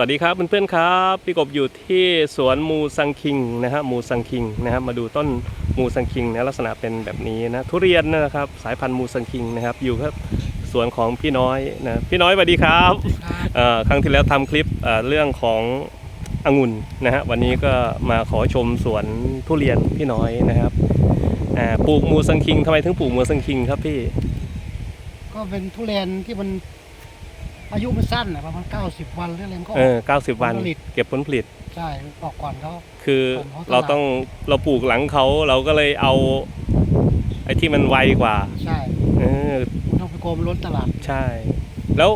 วัสดีครับเพื่อนๆครับพี่กบอยู่ที่สวนมูซังคิงนะฮะมูซังคิงนะครับมาดูต้นมูซังคิงนะลักษณะเป็นแบบนี้นะทุเรียนนะครับสายพันธุ์มูซังคิงนะครับอยู่ครับสวนของพี่น้อยนะพี่น้อยสวัสดีครับเอ่อครั้งที่แล้วทำคลิปเอ่อเรื่องขององุ่นนะฮะวันนี้ก็มาขอชมสวนทุเรียนพี่น้อยนะครับอ่าปลูกมูซังคิงทำไมถึงปลูกมูซังคิงครับพี่ก็เป็นทุเรียนที่มัน อายุมันสั้นอะประมาณ90วันหรืออะไรมันก็อเออกอ90วันผลผลิต เก็บผลผลิต ใช่ออกก่อนเขา คือผมเขาตลาดเราต้องเราปลูกหลังเขาเราก็เลยเอาไอ้ที่มันไวกว่าใช่เออมันต้องไปโกมนล้นตลาด ใช่ แล้ว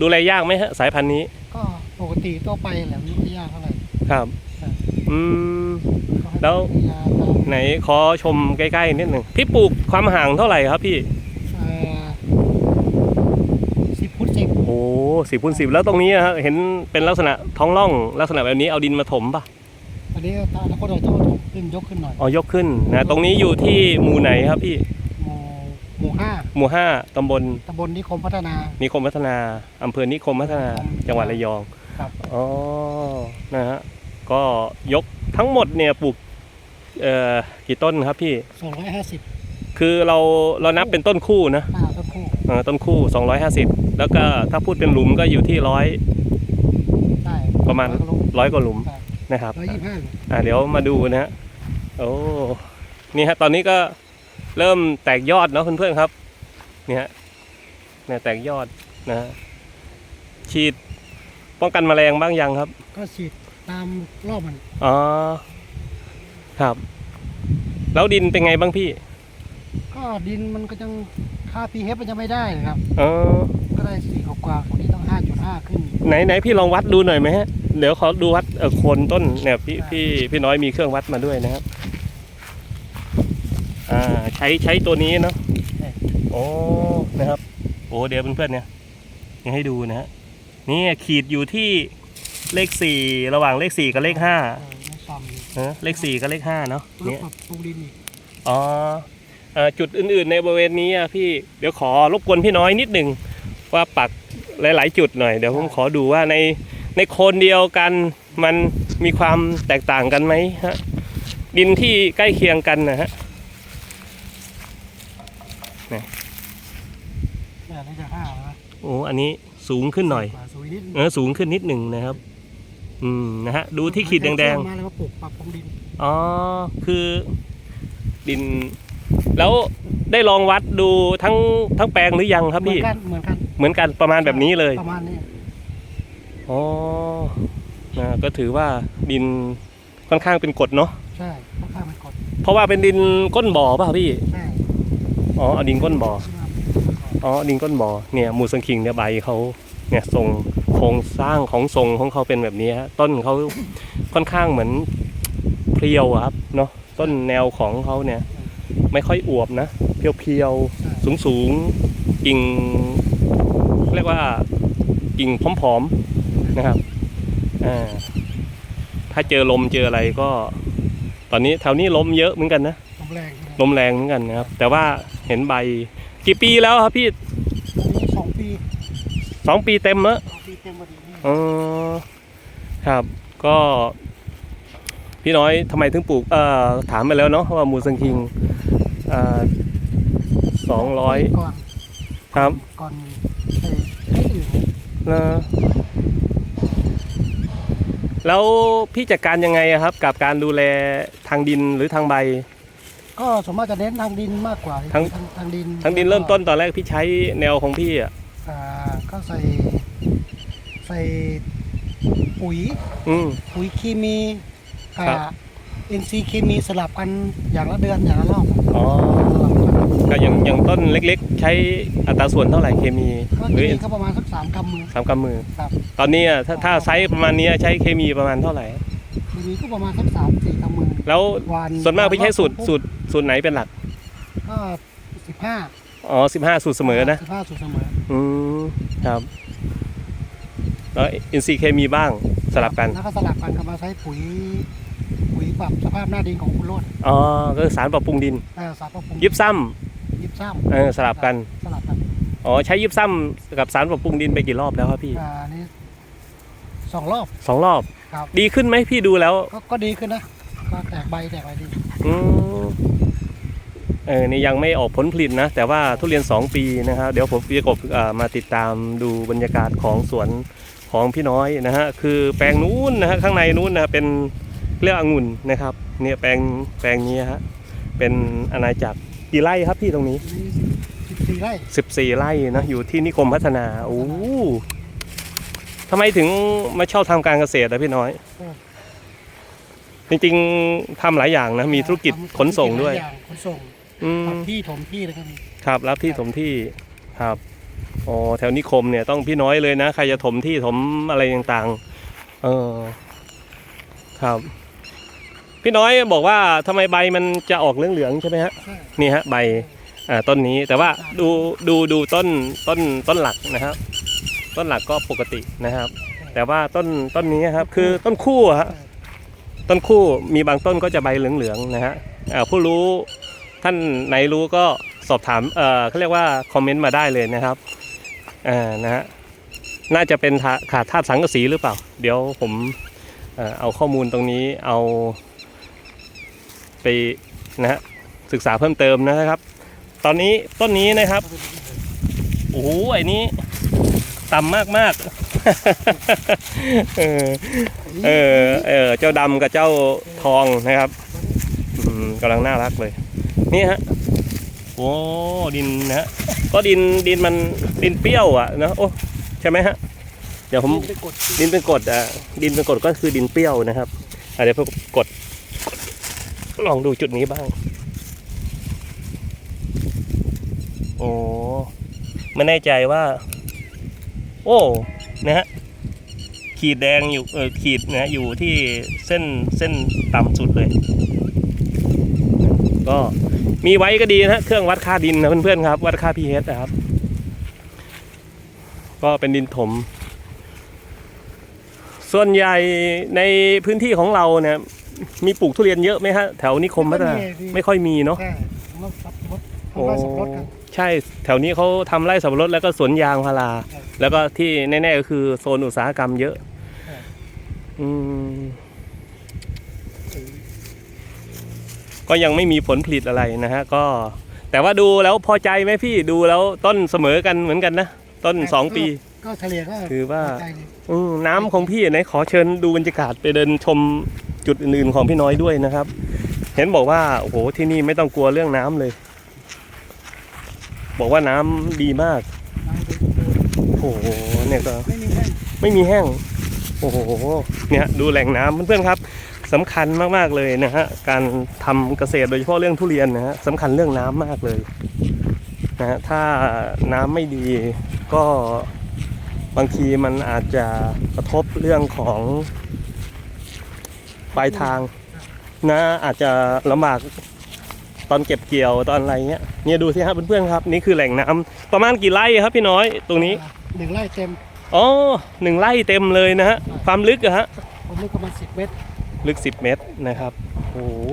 ดูแลยากไหมฮะสายพันธุ์นี้ก็ปกติทั่วไปแหละไม่ได้ยากเท่าไหร่ครับครับอืม ก็ให้แล้ว ยาตามไหนขอชมใกล้ๆนิดหนึ่งพี่ปลูกความห่างเท่าไหร่ครับพี่ สิบพุทสิบ โอ้ สิบคูณสิบแล้วตรงนี้นะฮะเห็นเป็นลักษณะท้องร่องลักษณะแบบนี้เอาดินมาถมป่ะอันนี้ตาแล้วก็เราต้องถูกขึ้นยกขึ้นหน่อยอ๋อยกขึ้นนะตรงนี้อยู่ที่หมู่ไหนครับพี่หมู่หมู่ห้าหมู่ห้าตำบลตำบลนิคมพัฒนานิคมพัฒนาอำเภอนิคมพัฒนาจังหวัดระยองครับอ๋อนะฮะก็ยกทั้งหมดเนี่ยปลูกเอ่อกี่ต้นครับพี่สองร้อยห้าสิบคือเราเรานับเป็นต้นคู่นะหน้าต้นคู่เออต้นคู่250 แล้วก็ถ้าพูดเป็นหลุมก็อยู่ที่ร้อยได้ประมาณร้อยกว่าหลุมนะครับร้อยยี่สิบห้าอ่าเดี๋ยวมาดูนะฮะโอ้นี่ฮะตอนนี้ก็เริ่มแตกยอดเนาะเพื่อนๆครับนี่ฮะเนี่ยแตกยอดนะฮะฉีดป้องกันแมลงบ้างยังครับ ก็ฉีดตามรอบมันอ๋อครับ แล้วดินเป็นไงบ้างพี่ ก็ดินมันก็ยัง ค่า pH มันจะไม่ได้นะครับ เออ ก็ได้สี่กว่าๆคนนี้ต้องห้าจุดห้าขึ้น ไหนไหนพี่ลองวัดดูหน่อยไหมฮะ เดี๋ยวขอดูวัดเออโคนต้นเนี่ยพี่พี่พี่น้อยมีเครื่องวัดมาด้วยนะครับ อ่าใช้ใช้ตัวนี้เนาะโอ้นะครับ โอ้เดี๋ยวเพื่อนๆเนี่ยนี่ให้ดูนะฮะนี่ขีดอยู่ที่เลขสี่ระหว่างเลขสี่กับเลขห้าเออไม่ซ้ำอีกนะเลขสี่กับเลขห้าเนาะแล้วเนี่ยปรับปรุงดินอีกอ๋อเอ่อ จุดอื่นๆ ในบริเวณนี้อะพี่เดี๋ยวขอรบกวนพี่น้อยนิดหนึ่งว่าปักหลาย ๆ จุดหน่อยเดี๋ยวผมขอดูว่าในในโคนเดียวกันมันมีความแตกต่างกันไหมฮะดินที่ใกล้เคียงกันนะฮะเนี่ยน่าจะห้าแล้วนะโอ้อันนี้สูงขึ้นหน่อยกว่าสูงนิดเออสูงขึ้นนิดหนึ่งนะครับอืมนะฮะดูที่ขีดแดงๆมาแล้วก็ปลูกปรับปรุงดินๆอ๋อคือดิน แล้วได้ลองวัดดูทั้งทั้งแปลงหรือยังครับเหมือพี่ นกันเหมือนกันเหมือนกันประมาณแบบนี้เลย ประมาณนี้อ๋อนะก็ถือว่าดินค่อนข้างเป็นกรดเนาะ ใช่ค่อนข้างเป็นกรดเพราะว่าเป็นดินก้นบ่อป่ะพี่ ใช่อ๋อเอาดินก้นบ่อ อ๋อดินก้นบ่อ เนี่ยมูสังคิงเนี่ยใบเขาเนี่ยทรงโครงสร้างของทรงของเขาเป็นแบบนี้ฮะต้นเขาค่อนข้างเหมือนเพรียวอะครับเนาะต้นแนวของเขาเนี่ย ไม่ค่อยอวบนะ เพียวๆสูงสูงๆ กิ่งเรียกว่ากิ่งผอมๆนะครับอ่าถ้าเจอลมเจออะไรก็ ตอนนี้แถวนี้ลมเยอะเหมือนกันนะลมแรงใช่ไหมลมแรงเหมือนกันนะครับ แต่ว่าเห็นใบกี่ปีแล้วครับพี่อันนี้สองปีสองปีเต็มแล้วสองปีเต็มพอดีนี่อ๋อครับ ก็พี่น้อยทำไมถึงปลูกเอ่อถามไปแล้วเนาะว่ามูสังคิง อ่าสองร้อยก่อนครับก่อนไอ้ไอ้อื่นนะแล้วพี่จัดการยังไงอะครับ กับการดูแลทางดินหรือทางใบ ก็สมมติจะเน้นทางดินมากกว่าทาง ทางทางดินทางดินเริ่มต้นตอนแรกพี่ใช้แนวของพี่อะอ่าก็ใส่ใส่ปุ๋ยอืม ปุ๋ยเคมีกัครับบ อินทรีย์เคมีสลับกันอย่างละเดือนอย่างละรอบอ๋อสลับกันก็อย่างอย่างต้นเล็กๆ ใช้อัตราส่วนเท่าไหร่เคมีก็หรือกินก็ประมาณสักสามกำมือสามกำมือครับตอนนี้อะถ้าถ้าไซส์ประมาณนี้ใช้เคมีประมาณเท่าไหร่ทีนี้ก็ประมาณสักสามสี่กำมือแล้ววันส่วนมากพี่ใช้สูตรสูตรสูตรไหนเป็นหลักก็สิบห้าอ๋อสิบห้าสูตรเสมอนะสิบห้าสูตรเสมออืมครับแล้วอินทรีย์เคมีบ้างสลับกันแล้วก็สลับกันก็มาใช้ปุ๋ยปุ๋ย ปรับสภาพหน้าดินของคุณโรดอ๋อก็คือสารปรับปรุงดิน เอ่อสารปรับปรุงยิบซ้ยิบซ้ำเออสลับกันำสลับกันอ๋อใช้ยิบซ้ำกับสารปรับปรุงดินไปกี่รอบแล้วครับพี่อ่าอันนี้สองรอบ สองรอบ ครับ ดีขึ้นไหมพี่ดูแล้วก็ก็ดีขึ้นนะก็แตกใบแตกอะไรดีอืมเออนี่ยังไม่ออกผลผลิตนะ แต่ว่าทุเรียน 2 ปีนะครับ เดี๋ยวผมพี่กบอ่ามาติดตามดูบรรยากาศของสวนของพี่น้อยนะฮะคือแปลงนู้นนะฮะข้างในนู้นนะเป็น เรียกองุ่นนะครับ เนี่ยแปลงแปลงนี้ฮะเป็นอาณาจักรกี่ไร่ครับพี่ตรงนี้นี่สิบสี่ไร่14ไร่นะอยู่ที่นิคมพัฒนาโอ้ทำไมถึงมาชอบทำการเกษตรอะพี่น้อย จริงๆทำหลายอย่างนะมีธุรกิจขนส่งด้วยหลาอาขนส่งอืมทำที่ถมที่เลยครับครับ รับที่ถมที่ครับอ๋อแถวนิคมเนี่ยต้องพี่น้อยเลยนะ ใครจะถมที่ถมอะไรต่างๆ เออครับ พี่น้อยบอกว่าทำไมใบมันจะออกเหลืองๆใช่ไหมฮะใช่นี่ฮะใบอ่าต้นนี้แต่ว่าดูดูดูต้นต้นต้นหลักนะครับ ต้นหลักก็ปกตินะครับ แต่ว่าต้นต้นนี้ครับคือต้นคู่อะฮะต้นคู่มีบางต้นก็จะใบเหลืองๆนะฮะอ่าผู้รู้ท่านไหนรู้ก็สอบถามเออเขาเรียกว่าคอมเมนต์มาได้เลยนะครับอ่านะฮะน่าจะเป็นขาขาดธาตุสังกะสีหรือเปล่า เดี๋ยวผมเอ่อเอาข้อมูลตรงนี้เอา ไปนะฮะศึกษาเพิ่มเติมนะครับ ตอนนี้ต้นนี้นะครับโอ้โหไอ้นี้ต่ำมากมากๆเออเออเออเจ้าดำกับเจ้าทองนะครับอืมกำลังน่ารักเลย นี่ฮะโอ้ดินนะฮะก็ดินดินมันดินเปรี้ยวอะนะโอ้ใช่ไหมฮะเดี๋ยวผมไปกดดินเป็นกรดอะดินเป็นกรดก็คือดินเปรี้ยวนะครับอะเดี๋ยวผมกด ลองดูจุดนี้บ้าง โอ้ไม่แน่ใจว่า โอ้นะฮะขีดแดงอยู่เออขีดนะอยู่ที่เส้นเส้นต่ำสุดเลย ก็มีไว้ก็ดีนะฮะเครื่องวัดค่าดินนะเพื่อนๆครับ วัดค่า pH นะครับ ก็เป็นดินถม ส่วนใหญ่ในพื้นที่ของเราเนี่ย มีปลูกทุเรียนเยอะไหมฮะแถวนิคมพัฒนาไม่ค่อยมีเนาะใช่ผมว่าสับปะรดผมโอ้ว่าสับปะรดครับใช่แถวนี้เขาทำไร่สับปะรดแล้วก็สวนยางพาราครับแล้วก็ที่แน่ๆก็คือโซนอุตสาหกรรมเยอะครับอืมก็ยังไม่มีผลผลิตอะไรนะฮะก็ แต่ว่าดูแล้วพอใจไหมพี่ดูแล้วต้นเสมอกันเหมือนกันนะต้นสองปี ก็เฉลี่ยก็ถือว่าพใจเลยอืมน้ำของพี่ไหนขอเชิญดูบรรยากาศไปเดินชม จุดอื่นๆของพี่น้อยด้วยนะครับ เห็นบอกว่าโอ้โหที่นี่ไม่ต้องกลัวเรื่องน้ำเลย บอกว่าน้ำดีมากโอ้โหเนี่ยก็ไม่มีแห้งไม่มีแห้งโอ้โหเนี่ยดูแหล่งน้ำเพื่อนๆครับสำคัญมากๆเลยนะฮะการทำเกษตรโดยเฉพาะเรื่องทุเรียนนะฮะสำคัญเรื่องน้ำมากเลยนะฮะถ้าน้ำไม่ดีก็บางทีมันอาจจะกระทบเรื่องของ ปลายทางนะอาจจะลำบากตอนเก็บเกี่ยวตอนอะไรเงี้ยเนี่ยดูสิครับเพื่อนๆครับ นี่คือแหล่งน้ำประมาณกี่ไร่ครับพี่น้อยตรงนี้หนึ่งไร่เต็มอ๋อหนึ่งไร่เต็มเลยนะฮะความลึกอะฮะผมลึกประมาณสิบเมตร ลึก10เมตรนะครับโอ้โห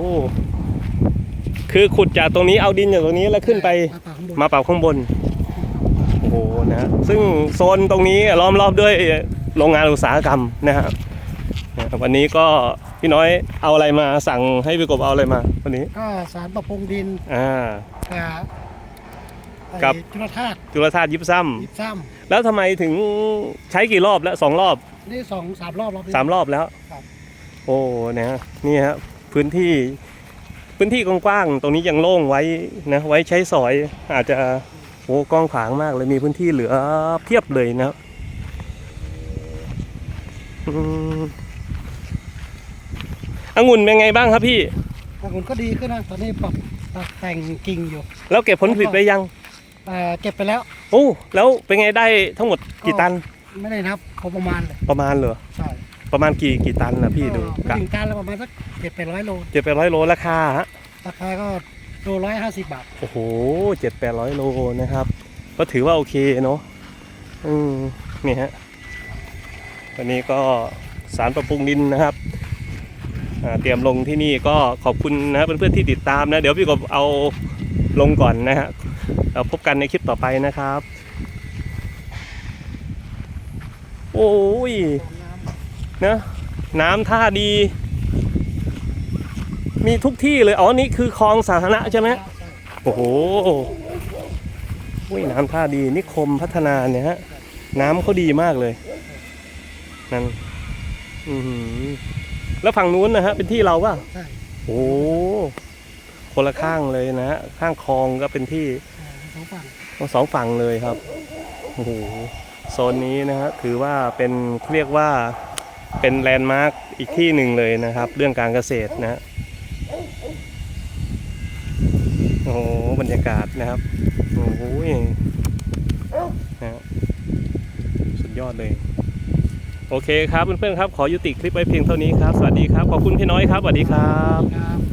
คือขุดจากตรงนี้เอาดินจากตรงนี้แล้วขึ้นไปมาปากข้างบนมาปรับข้างบนโอ้โหนะฮะซึ่งโซนตรงนี้ล้อมรอบด้วยโรงงานอุตสาหกรรมนะฮะนะ วันนี้ก็พี่น้อยเอาอะไรมาสั่งให้พี่กบเอาอะไรมา วันนี้ก็สารปรับปรุงดินอ่า กับกับไอ้จุลธาตุจุลธาตุยิบซ้ยิบซ้ำแล้วทำไมถึงใช้กี่รอบแล้วสองรอบำนี่สองสามรอบแล้วพี่สามรอบแล้วครับ โอ้นะฮะนี่ฮะพื้นที่พื้นที่กว้างๆตรงนี้ยังโล่งไว้นะไว้ใช้สอยอาจจะโอ้กว้างขวางมากเลยมีพื้นที่เหลือเพียบเลยนะครับอืม องุ่นเป็นไงบ้างครับพี่ องุ่นก็ดีขึ้นนะตอนนี้ปรับปรับแต่งกิ่งอยู่แล้วเก็บผลผลิตไปยังเอ่อเก็บไปแล้ว โอ้แล้วเป็นไงได้ทั้งหมดกี่ตันไม่ได้นับพอประมาณเลยประมาณเหรอใช่ประมาณกี่กี่ตันนะพี่ดูก็กะไม่ถึงตันแล้วประมาณสักเจ็ดแปดร้อยโลเจ็ดแปดร้อยโลราคาฮะราคาก็โลร้อยห้าสิบบาทโอ้โหเจ็ดแปดร้อยโลนะครับ ก็ถือว่าโอเคเนาะอืมนี่ฮะวันนี้ก็สารปรับปรุงดินนะครับอ่า เตรียมลงที่นี่ก็ขอบคุณนะเพื่อนๆที่ติดตามนะ เดี๋ยวพี่กบเอาลงก่อนนะฮะเราพบกันในคลิปต่อไปนะครับ โอ้ยนะน้ำท่าดี มีทุกที่เลย อ๋อ นี่คือคลองสาธารณะใช่ไหมโอ้โหอุ้ยน้ำท่าดีนิคมพัฒนาเนี่ยฮะ น้ำเขาดีมากเลย นั่น อือหือ แล้วฝั่งนู้นนะฮะเป็นที่เราป่ะใช่โอ้โหคนละข้างเลยนะฮะข้างคลองก็เป็นที่สองฝั่งทั้งสองฝั่งเลยครับโอ้โหโซนนี้นะฮะถือว่าเป็นเรียกว่าเป็นแลนด์มาร์กอีกที่หนึ่งเลยนะครับ เรื่องการเกษตรนะฮะโอ้โหบรรยากาศนะครับโอ้โหนะฮะสุดยอดเลย โอเคครับเพื่อนๆครับขอยุติคลิปไว้เพียงเท่านี้ครับ สวัสดีครับ ขอบคุณพี่น้อยครับ สวัสดีครับครับ